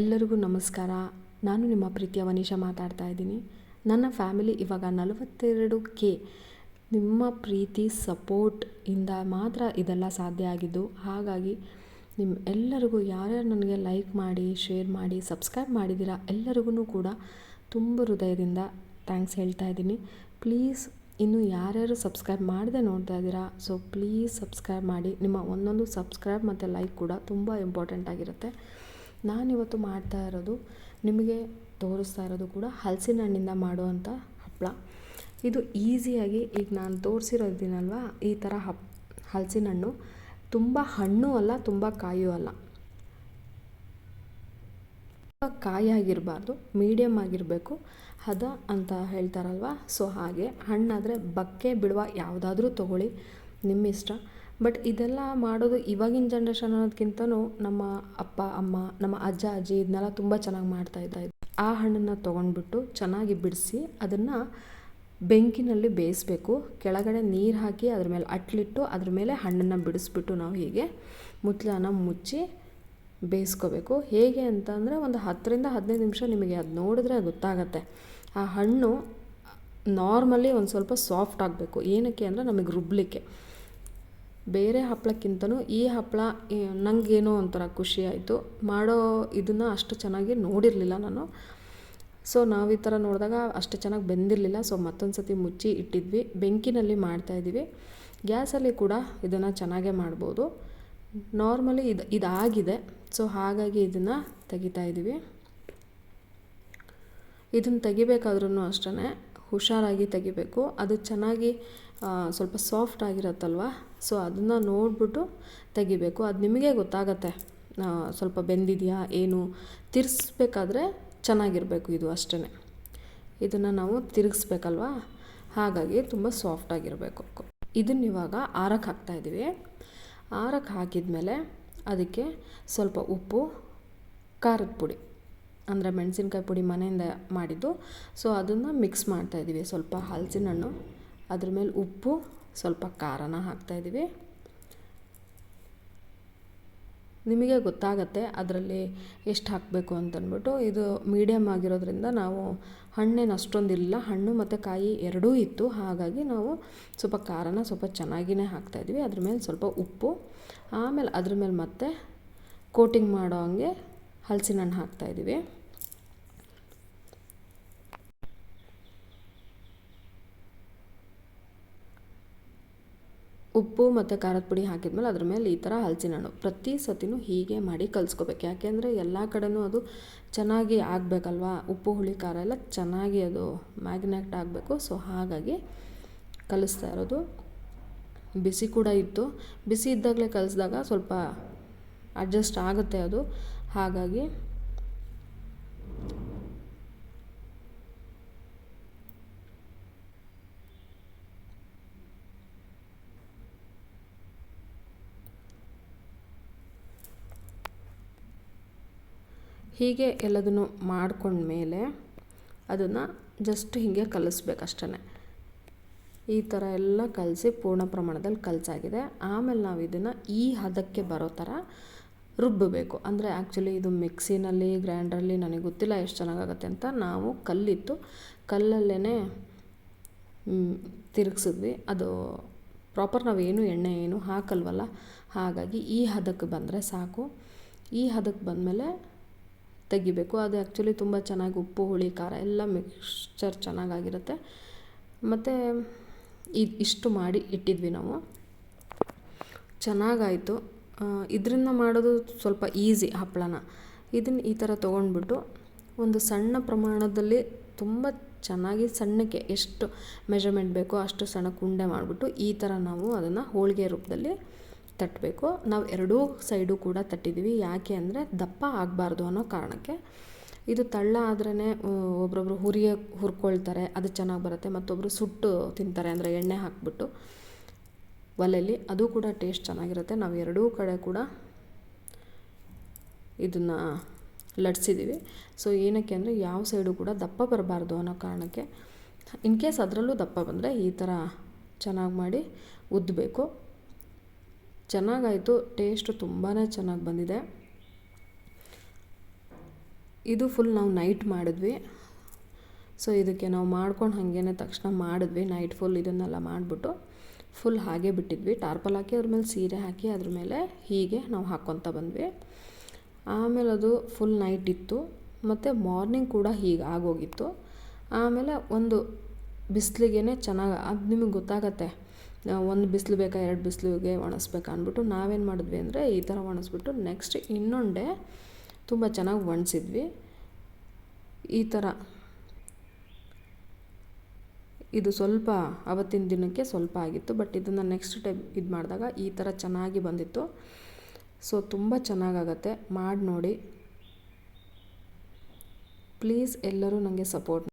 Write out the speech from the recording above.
ಎಲ್ಲರಿಗೂ ನಮಸ್ಕಾರ. ನಾನು ನಿಮ್ಮ ಪ್ರೀತಿಯ ವನೀಶಾ ಮಾತಾಡ್ತಾ ಇದ್ದೀನಿ. ನನ್ನ ಫ್ಯಾಮಿಲಿ ಇವಾಗ ನಲವತ್ತೆರಡು ಕೆ. ನಿಮ್ಮ ಪ್ರೀತಿ, ಸಪೋರ್ಟ್ ಇಂದ ಮಾತ್ರ ಇದೆಲ್ಲ ಸಾಧ್ಯ ಆಗಿದ್ದು, ಹಾಗಾಗಿ ನಿಮ್ಮ ಎಲ್ಲರಿಗೂ ಯಾರ್ಯಾರು ನನಗೆ ಲೈಕ್ ಮಾಡಿ, ಶೇರ್ ಮಾಡಿ, ಸಬ್ಸ್ಕ್ರೈಬ್ ಮಾಡಿದ್ದೀರಾ ಎಲ್ಲರಿಗೂ ಕೂಡ ತುಂಬ ಹೃದಯದಿಂದ ಥ್ಯಾಂಕ್ಸ್ ಹೇಳ್ತಾ ಇದ್ದೀನಿ. ಪ್ಲೀಸ್ ಇನ್ನು ಯಾರ್ಯಾರು ಸಬ್ಸ್ಕ್ರೈಬ್ ಮಾಡದೆ ನೋಡ್ತಾ ಇದ್ದೀರಾ, ಸೊ ಪ್ಲೀಸ್ ಸಬ್ಸ್ಕ್ರೈಬ್ ಮಾಡಿ. ನಿಮ್ಮ ಒಂದೊಂದು ಸಬ್ಸ್ಕ್ರೈಬ್ ಮತ್ತು ಲೈಕ್ ಕೂಡ ತುಂಬ ಇಂಪಾರ್ಟೆಂಟ್ ಆಗಿರುತ್ತೆ. ನಾನಿವತ್ತು ಮಾಡ್ತಾ ಇರೋದು, ನಿಮಗೆ ತೋರಿಸ್ತಾ ಇರೋದು ಕೂಡ ಹಲಸಿನ ಹಣ್ಣಿಂದ ಮಾಡುವಂಥ ಹಪ್ಪಳ ಇದು ಈಸಿಯಾಗಿ ಈಗ ನಾನು ತೋರಿಸಿರೋದಿನಲ್ವ, ಈ ಥರ ಹಪ್ ಹಲಸಿನ ಹಣ್ಣು ತುಂಬ ಹಣ್ಣು ಅಲ್ಲ, ತುಂಬ ಕಾಯೂ ಅಲ್ಲ. ತುಂಬ ಕಾಯಾಗಿರಬಾರ್ದು ಮೀಡಿಯಮ್ ಆಗಿರಬೇಕು ಹದ ಅಂತ ಹೇಳ್ತಾರಲ್ವ? ಸೊ ಹಾಗೆ, ಹಣ್ಣಾದರೆ ಬಕ್ಕೆ, ಬಿಡುವ ಯಾವುದಾದ್ರೂ ತೊಗೊಳ್ಳಿ ನಿಮ್ಮ ಇಷ್ಟ ಬಟ್ ಇದೆಲ್ಲ ಮಾಡೋದು ಇವಾಗಿನ ಜನ್ರೇಷನ್ ಅನ್ನೋದಕ್ಕಿಂತನೂ ನಮ್ಮ ಅಪ್ಪ, ಅಮ್ಮ, ನಮ್ಮ ಅಜ್ಜ, ಅಜ್ಜಿ ಇದನ್ನೆಲ್ಲ ತುಂಬ ಚೆನ್ನಾಗಿ ಮಾಡ್ತಾ ಇದ್ದ ಆ ಹಣ್ಣನ್ನು ತೊಗೊಂಡ್ಬಿಟ್ಟು ಚೆನ್ನಾಗಿ ಬಿಡಿಸಿ ಅದನ್ನು ಬೆಂಕಿನಲ್ಲಿ ಬೇಯಿಸ್ಬೇಕು. ಕೆಳಗಡೆ ನೀರು ಹಾಕಿ ಅದ್ರ ಮೇಲೆ ಅಟ್ಲಿಟ್ಟು ಅದ್ರ ಮೇಲೆ ಹಣ್ಣನ್ನು ಬಿಡಿಸ್ಬಿಟ್ಟು ನಾವು ಹೀಗೆ ಮುತ್ಲಾನ ಮುಚ್ಚಿ ಬೇಯಿಸ್ಕೋಬೇಕು. ಹೇಗೆ ಅಂತಂದರೆ ಒಂದು ಹತ್ತರಿಂದ ಹದಿನೈದು ನಿಮಿಷ ನಿಮಗೆ ಅದು ನೋಡಿದ್ರೆ ಗೊತ್ತಾಗತ್ತೆ. ಆ ಹಣ್ಣು ನಾರ್ಮಲಿ ಒಂದು ಸ್ವಲ್ಪ ಸಾಫ್ಟ್ ಆಗಬೇಕು. ಏನಕ್ಕೆ ಅಂದರೆ ನಮಗೆ ರುಬ್ಲಿಕ್ಕೆ. ಬೇರೆ ಹಪ್ಪಳಕ್ಕಿಂತನೂ ಈ ಹಪ್ಪಳ ನನಗೇನೋ ಒಂಥರ ಖುಷಿ ಆಯಿತು. ಮಾಡೋ ಇದನ್ನು ಅಷ್ಟು ಚೆನ್ನಾಗಿ ನೋಡಿರಲಿಲ್ಲ ನಾನು. ಸೊ ನಾವು ಈ ಥರ ನೋಡಿದಾಗ ಅಷ್ಟು ಚೆನ್ನಾಗಿ ಬೆಂದಿರಲಿಲ್ಲ. ಸೊ ಮತ್ತೊಂದು ಸತಿ ಮುಚ್ಚಿ ಇಟ್ಟಿದ್ವಿ. ಬೆಂಕಿನಲ್ಲಿ ಮಾಡ್ತಾಯಿದ್ದೀವಿ ಗ್ಯಾಸಲ್ಲಿ ಕೂಡ ಇದನ್ನು ಚೆನ್ನಾಗೇ ಮಾಡ್ಬೋದು. ನಾರ್ಮಲಿ ಇದು, ಇದಾಗಿದೆ. ಸೊ ಹಾಗಾಗಿ ಇದನ್ನು ತೆಗಿತಾ ಇದನ್ನು ತೆಗಿಬೇಕಾದ್ರೂ ಅಷ್ಟೇ ಹುಷಾರಾಗಿ ತೆಗಿಬೇಕು. ಅದು ಚೆನ್ನಾಗಿ ಸ್ವಲ್ಪ ಸಾಫ್ಟ್ ಆಗಿರತ್ತಲ್ವ? ಸೊ ಅದನ್ನು ನೋಡಿಬಿಟ್ಟು ತೆಗಿಬೇಕು. ಅದು ನಿಮಗೆ ಗೊತ್ತಾಗತ್ತೆ. ಸ್ವಲ್ಪ ಬೆಂದಿದೆಯಾ, ಏನು? ತಿರ್ಸ್ಬೇಕಾದ್ರೆ ಚೆನ್ನಾಗಿರಬೇಕು ಇದು ಅಷ್ಟೇ ಇದನ್ನು ನಾವು ತಿರುಗಿಸ್ಬೇಕಲ್ವ? ಹಾಗಾಗಿ ತುಂಬ ಸಾಫ್ಟಾಗಿರಬೇಕು ಇದನ್ನ ಇವಾಗ ಆರಕ್ಕೆ ಹಾಕ್ತಾಯಿದ್ದೀವಿ ಆರಕ್ಕೆ ಹಾಕಿದ್ಮೇಲೆ ಅದಕ್ಕೆ ಸ್ವಲ್ಪ ಉಪ್ಪು, ಖಾರದ ಪುಡಿ. ಅಂದರೆ ಮೆಣಸಿನ್ಕಾಯಿ ಪುಡಿ ಮನೆಯಿಂದ ಮಾಡಿದ್ದು. ಸೊ ಅದನ್ನು ಮಿಕ್ಸ್ ಮಾಡ್ತಾಯಿದ್ದೀವಿ ಸ್ವಲ್ಪ ಹಲಸಿನ ಹಣ್ಣು ಅದ್ರ ಮೇಲೆ ಉಪ್ಪು, ಸ್ವಲ್ಪ ಖಾರನ ಹಾಕ್ತಾಯಿದ್ದೀವಿ ನಿಮಗೆ ಗೊತ್ತಾಗತ್ತೆ ಅದರಲ್ಲಿ ಎಷ್ಟು ಹಾಕಬೇಕು ಅಂತಂದ್ಬಿಟ್ಟು ಇದು ಮೀಡಿಯಮ್ ಆಗಿರೋದ್ರಿಂದ ನಾವು ಹಣ್ಣೇನು ಅಷ್ಟೊಂದಿಲ್ಲ ಹಣ್ಣು ಮತ್ತು ಕಾಯಿ ಎರಡೂ ಇತ್ತು. ಹಾಗಾಗಿ ನಾವು ಸ್ವಲ್ಪ ಖಾರನ ಸ್ವಲ್ಪ ಚೆನ್ನಾಗಿಯೇ ಹಾಕ್ತಾಯಿದ್ವಿ ಅದ್ರ ಮೇಲೆ ಸ್ವಲ್ಪ ಉಪ್ಪು, ಆಮೇಲೆ ಅದ್ರ ಮೇಲೆ ಮತ್ತೆ ಕೋಟಿಂಗ್ ಮಾಡೋ ಹಂಗೆ ಹಲಸಿನ ಹಣ್ಣು ಹಾಕ್ತಾಯಿದ್ದೀವಿ ಉಪ್ಪು ಮತ್ತು ಖಾರದ ಪುಡಿ ಹಾಕಿದ್ಮೇಲೆ ಅದ್ರ ಮೇಲೆ ಈ ಥರ ಹಲಸಿನ ಹಣ್ಣು ಪ್ರತಿ ಸತಿನೂ ಹೀಗೆ ಮಾಡಿ ಕಲಿಸ್ಕೋಬೇಕು. ಯಾಕೆಂದರೆ ಎಲ್ಲ ಕಡೆನೂ ಅದು ಚೆನ್ನಾಗಿ ಆಗಬೇಕಲ್ವಾ? ಉಪ್ಪು, ಹುಳಿ, ಖಾರ ಎಲ್ಲ ಚೆನ್ನಾಗಿ ಅದು ಮ್ಯಾಗ್ನೆಟ್ ಆಗಬೇಕು. ಸೊ ಹಾಗಾಗಿ ಕಲಿಸ್ತಾ ಇರೋದು. ಬಿಸಿ ಕೂಡ ಇತ್ತು. ಬಿಸಿ ಇದ್ದಾಗಲೇ ಕಲಿಸಿದಾಗ ಸ್ವಲ್ಪ ಅಡ್ಜಸ್ಟ್ ಆಗುತ್ತೆ ಅದು. ಹಾಗಾಗಿ ಹೀಗೆ ಎಲ್ಲದನ್ನು ಮಾಡ್ಕೊಂಡ್ಮೇಲೆ ಅದನ್ನು ಜಸ್ಟ್ ಹೀಗೆ ಕಲಿಸ್ಬೇಕಷ್ಟೇ ಈ ಥರ ಎಲ್ಲ ಕಲಸಿ ಪೂರ್ಣ ಪ್ರಮಾಣದಲ್ಲಿ ಕಲಸಾಗಿದೆ. ಆಮೇಲೆ ನಾವು ಇದನ್ನು ಈ ಹದಕ್ಕೆ ಬರೋ ಥರ ರುಬ್ಬಬೇಕು. ಅಂದರೆ ಆ್ಯಕ್ಚುಲಿ ಇದು ಮಿಕ್ಸಿನಲ್ಲಿ, ಗ್ರೈಂಡ್ರಲ್ಲಿ ನನಗೆ ಗೊತ್ತಿಲ್ಲ ಎಷ್ಟು ಚೆನ್ನಾಗಾಗತ್ತೆ ಅಂತ ನಾವು ಕಲ್ಲಿತ್ತು ಕಲ್ಲಲ್ಲೇ ತಿರುಗಿಸಿದ್ವಿ. ಅದು ಪ್ರಾಪರ್ ನಾವೇನು ಎಣ್ಣೆ ಏನು ಹಾಕಲ್ವಲ್ಲ, ಹಾಗಾಗಿ ಈ ಹದಕ್ಕೆ ಬಂದರೆ ಸಾಕು. ಈ ಹದಕ್ಕೆ ಬಂದಮೇಲೆ ತೆಗಿಬೇಕು. ಅದು ಆ್ಯಕ್ಚುಲಿ ತುಂಬ ಚೆನ್ನಾಗಿ ಉಪ್ಪು, ಹುಳಿ, ಖಾರ ಎಲ್ಲ ಮಿಕ್ಸ್ಚರ್ ಚೆನ್ನಾಗಾಗಿರುತ್ತೆ. ಮತ್ತು ಇದು ಇಷ್ಟು ಮಾಡಿ ಇಟ್ಟಿದ್ವಿ ನಾವು. ಚೆನ್ನಾಗಾಯಿತು. ಇದರಿಂದ ಮಾಡೋದು ಸ್ವಲ್ಪ ಈಸಿ ಹಪ್ಪಳನ. ಇದನ್ನು ಈ ಥರ ತೊಗೊಂಡ್ಬಿಟ್ಟು ಒಂದು ಸಣ್ಣ ಪ್ರಮಾಣದಲ್ಲಿ ತುಂಬ ಚೆನ್ನಾಗಿ ಸಣ್ಣಕ್ಕೆ ಎಷ್ಟು ಮೆಜರ್ಮೆಂಟ್ ಬೇಕೋ ಅಷ್ಟು ಸಣ್ಣ ಕುಂಡೆ ಮಾಡಿಬಿಟ್ಟು ಈ ಥರ ನಾವು ಅದನ್ನು ಹೋಳಿಗೆ ರೂಪದಲ್ಲಿ ತಟ್ಟಬೇಕು ನಾವು ಎರಡೂ ಸೈಡು ಕೂಡ ತಟ್ಟಿದ್ದೀವಿ ಯಾಕೆ ಅಂದರೆ ದಪ್ಪ ಆಗಬಾರ್ದು ಅನ್ನೋ ಕಾರಣಕ್ಕೆ. ಇದು ತಳ್ಳ ಆದ್ರೇ ಒಬ್ರೊಬ್ರು ಹುರಿಯ ಹುರ್ಕೊಳ್ತಾರೆ, ಅದು ಚೆನ್ನಾಗಿ ಬರುತ್ತೆ. ಮತ್ತೊಬ್ಬರು ಸುಟ್ಟು ತಿಂತಾರೆ, ಅಂದರೆ ಎಣ್ಣೆ ಹಾಕಿಬಿಟ್ಟು. ಒಲೆಯಲ್ಲಿ ಅದು ಕೂಡ ಟೇಸ್ಟ್ ಚೆನ್ನಾಗಿರುತ್ತೆ. ನಾವು ಎರಡೂ ಕಡೆ ಕೂಡ ಇದನ್ನು ಲಟ್ಸಿದ್ದೀವಿ ಸೊ ಏನಕ್ಕೆ ಅಂದರೆ ಯಾವ ಸೈಡು ಕೂಡ ದಪ್ಪ ಬರಬಾರ್ದು ಅನ್ನೋ ಕಾರಣಕ್ಕೆ ಇನ್ ಕೇಸ್ ಅದರಲ್ಲೂ ದಪ್ಪ ಬಂದರೆ ಈ ಥರ ಚೆನ್ನಾಗಿ ಮಾಡಿ ಉದ್ದಬೇಕು ಚೆನ್ನಾಗಾಯಿತು ಟೇಸ್ಟು ತುಂಬಾ ಚೆನ್ನಾಗಿ ಬಂದಿದೆ. ಇದು ಫುಲ್ ನಾವು ನೈಟ್ ಮಾಡಿದ್ವಿ. ಸೊ ಇದಕ್ಕೆ ನಾವು ಮಾಡ್ಕೊಂಡು ಹಾಗೇನೆ ತಕ್ಷಣ ಮಾಡಿದ್ವಿ ನೈಟ್ ಫುಲ್ ಇದನ್ನೆಲ್ಲ ಮಾಡಿಬಿಟ್ಟು. ಫುಲ್ ಹಾಗೆ ಬಿಟ್ಟಿದ್ವಿ. ಟಾರ್ಪಲ್ ಹಾಕಿ ಅದ್ರ ಮೇಲೆ ಸೀರೆ ಹಾಕಿ ಅದ್ರ ಮೇಲೆ ಹೀಗೆ ನಾವು ಹಾಕ್ಕೊತ ಬಂದ್ವಿ. ಆಮೇಲೆ ಅದು ಫುಲ್ ನೈಟ್ ಇತ್ತು. ಮತ್ತು ಮಾರ್ನಿಂಗ್ ಕೂಡ ಹೀಗೆ ಆಗೋಗಿತ್ತು. ಆಮೇಲೆ ಒಂದು ಬಿಸಿಲಿಗೆ ಚೆನ್ನಾಗಿ, ಅದು ನಿಮಗೆ ಗೊತ್ತಾಗತ್ತೆ ಒಂದು ಬಿಸಿಲು ಬೇಕಾ, ಎರಡು ಬಿಸಿಲಿಗೆ ಒಣಸ್ಬೇಕಾ ಅಂದ್ಬಿಟ್ಟು ನಾವೇನು ಮಾಡಿದ್ವಿ ಅಂದರೆ ಈ ಥರ ಒಣಸ್ಬಿಟ್ಟು ನೆಕ್ಸ್ಟ್ ಇನ್ನೊಂದೇ ತುಂಬ ಚೆನ್ನಾಗಿ ಒಣಸಿದ್ವಿ. ಈ ಥರ ಇದು ಸ್ವಲ್ಪ ಅವತ್ತಿನ ದಿನಕ್ಕೆ ಸ್ವಲ್ಪ ಆಗಿತ್ತು ಬಟ್ ಇದನ್ನು ನೆಕ್ಸ್ಟ್ ಟೈಮ್ ಇದು ಮಾಡಿದಾಗ ಈ ಥರ ಚೆನ್ನಾಗಿ ಬಂದಿತ್ತು. ಸೊ ತುಂಬ ಚೆನ್ನಾಗಾಗತ್ತೆ. ಮಾಡಿ ನೋಡಿ ಪ್ಲೀಸ್ ಎಲ್ಲರೂ ನನಗೆ ಸಪೋರ್ಟ್